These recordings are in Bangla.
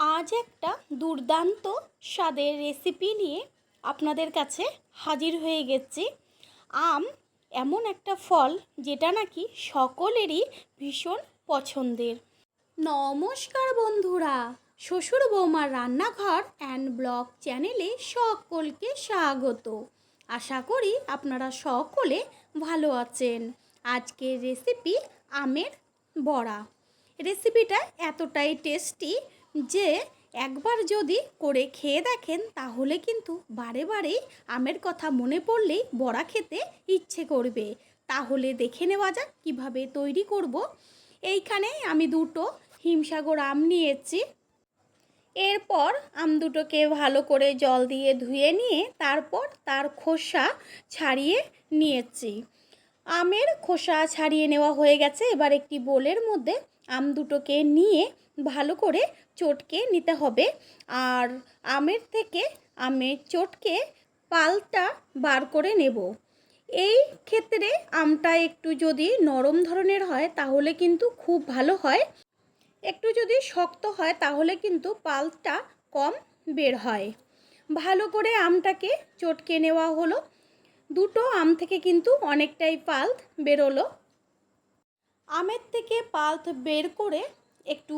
আজ একটা দুর্দান্ত স্বাদের রেসিপি নিয়ে আপনাদের কাছে হাজির হয়ে গেছি। আম এমন একটা ফল যেটা নাকি সকলেরই ভীষণ পছন্দের। নমস্কার বন্ধুরা, শ্বশুর বৌমার রান্নাঘর অ্যান্ড ব্লগ চ্যানেলে সকলকে স্বাগত। আশা করি আপনারা সকলে ভালো আছেন। আজকের রেসিপি আমের বড়া। রেসিপিটা এতটাই টেস্টি যে একবার যদি করে খেয়ে দেখেন, তাহলে কিন্তু বারে বারেই আমের কথা মনে পড়লেই বড়া খেতে ইচ্ছে করবে। তাহলে দেখে নেওয়া যাক কীভাবে তৈরি করব। এইখানে আমি দুটো হিমসাগর আম নিয়েছি। এরপর আম দুটোকে ভালো করে জল দিয়ে ধুয়ে নিয়ে তারপর তার খোসা ছাড়িয়ে নিয়েছি। আমের খোসা ছাড়িয়ে নেওয়া হয়ে গেছে। এবার একটি বোলের মধ্যে আম দুটোকে নিয়ে ভালো করে চটকে নিতে হবে। আর আমের থেকে আমের চটকে পালটা বার করে নেব। এই ক্ষেত্রে আমটা একটু যদি নরম ধরনের হয়, তাহলে কিন্তু খুব ভালো হয়। একটু যদি শক্ত হয়, তাহলে কিন্তু পালটা কম বের হয়। ভালো করে আমটাকে চটকে নেওয়া হলো। দুটো আম থেকে কিন্তু অনেকটাই পাল্প বেরোলো। আমের থেকে পাল্প বের করে একটু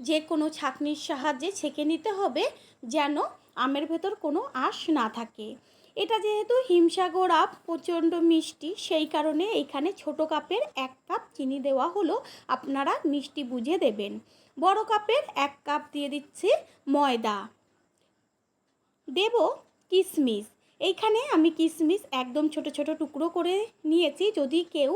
যে কোনো ছাঁকনির সাহায্যে ছেঁকে নিতে হবে যেন আমের ভেতর কোনো আঁশ না থাকে। এটা যেহেতু হিমসাগর আপ, প্রচণ্ড মিষ্টি, সেই কারণে এইখানে ছোট কাপের এক কাপ চিনি দেওয়া হলো, আপনারা মিষ্টি বুঝে দেবেন। বড় কাপের এক কাপ দিয়ে দিচ্ছি ময়দা। দেব কিশমিশ এইখানে আমি কিশমিশ একদম ছোট ছোট টুকরো করে নিয়েছি, যদি কেউ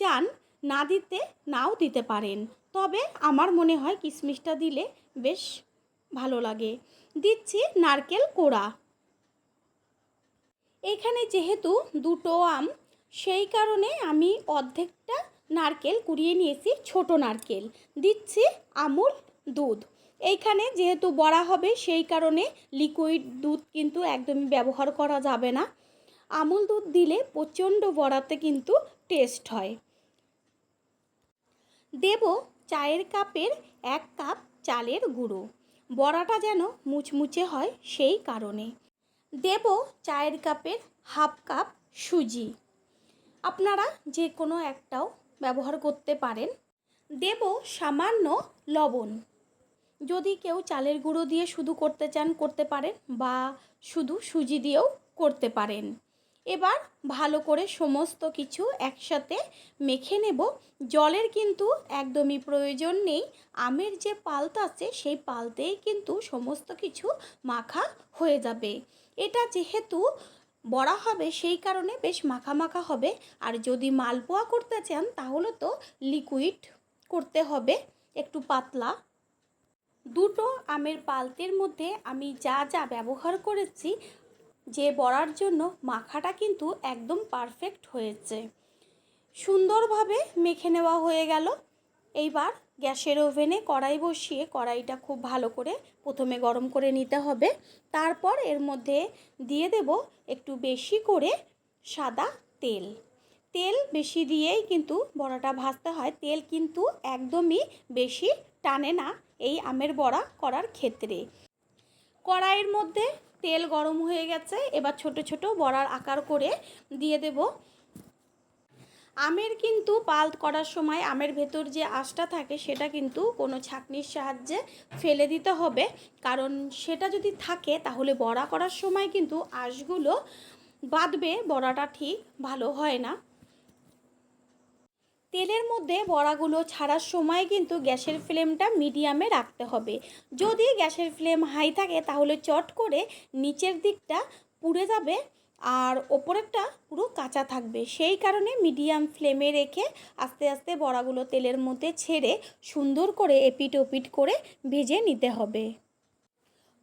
চান না দিতে, নাও দিতে পারেন। তবে আমার মনে হয় কিশমিশটা দিলে বেশ ভালো লাগে। দিচ্ছি নারকেল কোড়া। এখানে যেহেতু দুটো আম, সেই কারণে আমি অর্ধেকটা নারকেল কুড়িয়ে নিয়েছি, ছোট নারকেল। দিচ্ছি আমুল দুধ। এইখানে যেহেতু বড়া হবে, সেই কারণে লিকুইড দুধ কিন্তু একদমই ব্যবহার করা যাবে না। আমুল দুধ দিলে প্রচণ্ড বড়াতে কিন্তু টেস্ট হয়। দেব চায়ের কাপের এক কাপ চালের গুঁড়ো। বড়াটা যেন মুচমুচে হয় সেই কারণে। দেব চায়ের কাপের হাফ কাপ সুজি। আপনারা যে কোনো একটাও ব্যবহার করতে পারেন। দেব সামান্য লবণ। যদি কেউ চালের গুঁড়ো দিয়ে শুধু করতে চান, করতে পারেন বা শুধু সুজি দিয়েও করতে পারেন। এবার ভালো করে সমস্ত কিছু একসাথে মেখে নেব। জলের কিন্তু একদমই প্রয়োজন নেই। আমের যে পালতা আছে, সেই পালতেই কিন্তু সমস্ত কিছু মাখা হয়ে যাবে। এটা যেহেতু বড়া হবে, সেই কারণে বেশ মাখা মাখা হবে। আর যদি মালপোয়া করতে চান, তাহলে তো লিকুইড করতে হবে, একটু পাতলা। দুটো আমের পালতের মধ্যে আমি যা যা ব্যবহার করেছি যে বড়ার জন্য মাখাটা কিন্তু একদম পারফেক্ট হয়েছে। সুন্দরভাবে মেখে নেওয়া হয়ে গেল। এইবার গ্যাসের ওভেনে কড়াই বসিয়ে কড়াইটা খুব ভালো করে প্রথমে গরম করে নিতে হবে। তারপর এর মধ্যে দিয়ে দেব একটু বেশি করে সাদা তেল। তেল বেশি দিয়েই কিন্তু বড়াটা ভাজতে হয়। তেল কিন্তু একদমই বেশি টানে না এই আমের বড়া করার ক্ষেত্রে। কড়াইয়ের মধ্যে তেল গরম হয়ে গেছে, এবার ছোট ছোট বড়ার আকার করে দিয়ে দেব। আমের কিন্তু পাল্ট করার সময় আমের ভেতর যে আঁশটা থাকে, সেটা কিন্তু কোনো ছাঁকনির সাহায্যে ফেলে দিতে হবে। কারণ সেটা যদি থাকে, তাহলে বড়া করার সময় কিন্তু আঁশগুলো বাঁধবে, বড়াটা ঠিক ভালো হয় না। তেলের মধ্যে বড়াগুলো ছাড়ার সময় কিন্তু গ্যাসের ফ্লেমটা মিডিয়ামে রাখতে হবে। যদি গ্যাসের ফ্লেম হাই থাকে, তাহলে চট করে নিচের দিকটা পুড়ে যাবে আর ওপরেরটা পুরো কাঁচা থাকবে। সেই কারণে মিডিয়াম ফ্লেমে রেখে আস্তে আস্তে বড়াগুলো তেলের মধ্যে ছেড়ে সুন্দর করে এপিট ওপিট করে ভেজে নিতে হবে।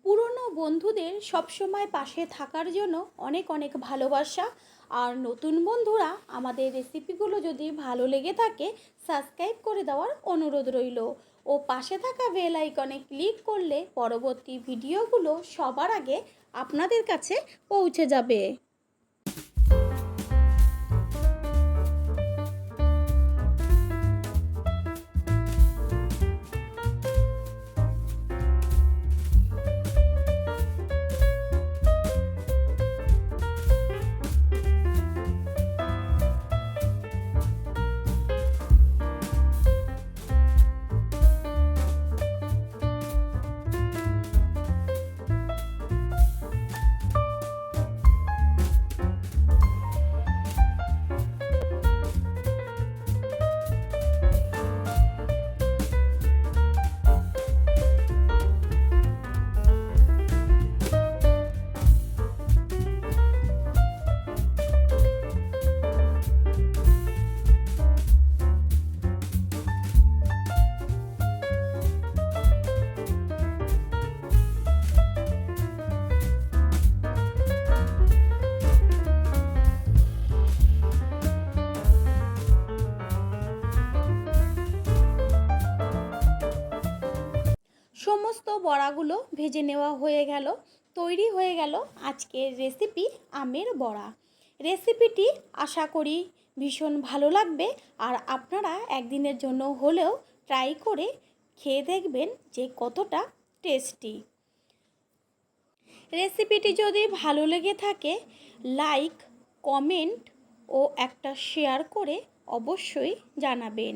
পুরনো বন্ধুদের সবসময় পাশে থাকার জন্য অনেক অনেক ভালোবাসা। আর নতুন বন্ধুরা আমাদের রেসিপিগুলো যদি ভালো লেগে থাকে, সাবস্ক্রাইব করে দেওয়ার অনুরোধ রইল। ও পাশে থাকা বেল আইকনে ক্লিক করলে পরবর্তী ভিডিওগুলো সবার আগে আপনাদের কাছে পৌঁছে যাবে। বড়াগুলো ভেজে নেওয়া হয়ে গেল, তৈরি হয়ে গেল আজকের রেসিপি আমের বড়া। রেসিপিটি আশা করি ভীষণ ভালো লাগবে আর আপনারা একদিনের জন্য হলেও ট্রাই করে খেয়ে দেখবেন যে কতটা টেস্টি রেসিপিটি যদি ভালো লেগে থাকে লাইক কমেন্ট ও একটা শেয়ার করে অবশ্যই জানাবেন।